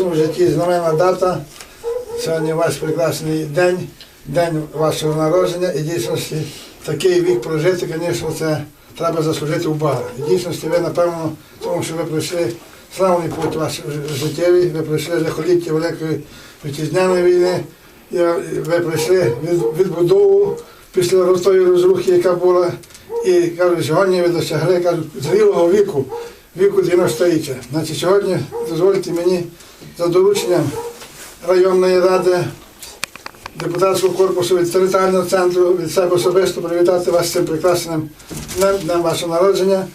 вашому житті знаменна дата. Сьогодні ваш прекрасний день, день вашого народження. І дійсності такий вік прожити, звісно, це треба заслужити у Бога. І дійсності ви, напевно, тому що ви пройшли славний путь ваш життєвий, ви пройшли лихоліття Великої вітчизняної війни, і ви пройшли відбудову після тої розрухи, яка була. І кажуть, сьогодні ви досягли кажуть, зрілого віку, віку 90-річчя. Значить, сьогодні дозвольте мені за дорученням районної ради, депутатського корпусу від територіального центру від себе особисто привітати вас з цим прекрасним днем, днем вашого народження,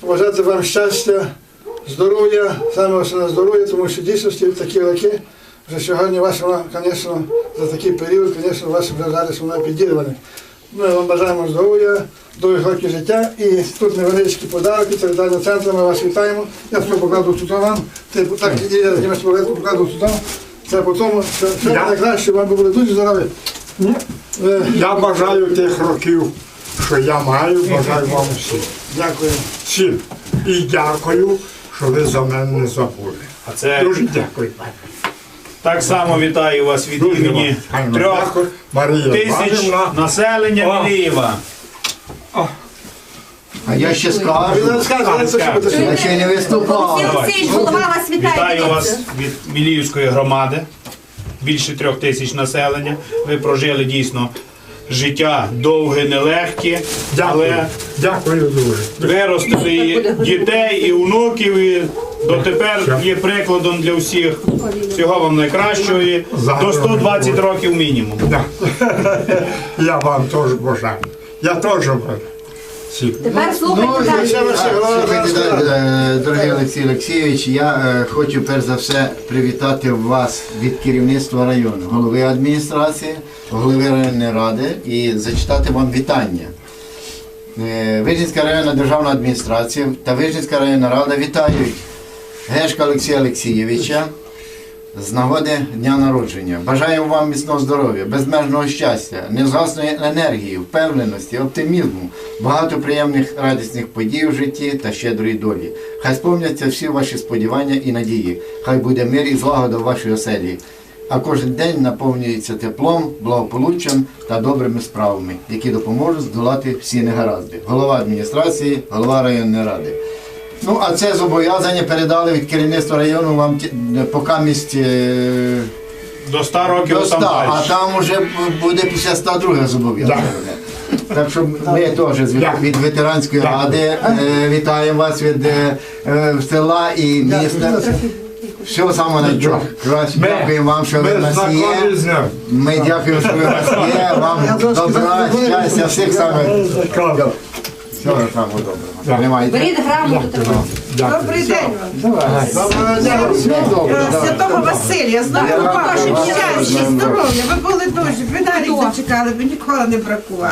побажати вам щастя, здоров'я, саме основне здоров'я, тому що дійсності такі роки вже сьогодні вас звісно, за такий період, звісно, вас вже зараз воно підірване. Ми вам бажаємо здоров'я, довгих років життя і тут невеличкі подарки територіального центру, ми вас вітаємо. Я все покладу тут вам. Ти так, я знімаю покладу тут. Це по тому, що все Я- найкраще, вам би були дуже здорові. Е, Я бажаю тих років, що я маю, бажаю вам всім. Дякую. Всім. І дякую, що ви за мене не забули. А це Дуже дякую. Так само вітаю вас від імені трьох тисяч населення Мілієва. А я ще скажу, я ще не виступав. Вітаю вас від Міліївської громади. Більше трьох тисяч населення. Ви прожили дійсно життя довге, нелегке, Дякую. але Дякую дуже. виростили дітей, і внуків, і дотепер є прикладом для всіх. Всього вам найкращого і до 120 років мінімум. Я вам теж бажаю. Я теж бажаю. Тепер слухайте Ну, далі. Е, дорогий Олексій Олексійович, я е, хочу перш за все привітати вас від керівництва району, голови адміністрації, голови районної ради і зачитати вам вітання. Е, Вижницька районна державна адміністрація та Вижницька районна рада вітають Гешка Олексія Олексійовича з нагоди дня народження. Бажаємо вам міцного здоров'я, безмежного щастя, незгасної енергії, впевненості, оптимізму, багато приємних радісних подій в житті та щедрої долі. Хай сповняться всі ваші сподівання і надії. Хай буде мир і злагода в вашій оселі. А кожен день наповнюється теплом, благополуччям та добрими справами, які допоможуть здолати всі негаразди. Голова адміністрації, голова районної ради. Ну, а це зобов'язання передали від керівництва району вам поки місць е, До 100 років до 100, там а там вже буде після 100 друге зобов'язання. Так що ми теж від ветеранської ради е, вітаємо вас від е, села і міста. Всього самого найкращого. Дякуємо вам, що ви в нас є. Ми дякуємо, що ви в нас є. Вам добра, щастя, всіх Всього самого доброго. Беріть грамоту таку. Добрий день. Вам. Доброго дня. Святого Василія, знаю, ваше щастя, здоров'я. Ви були дуже, ви навіть зачекали, ви ніколи не бракували.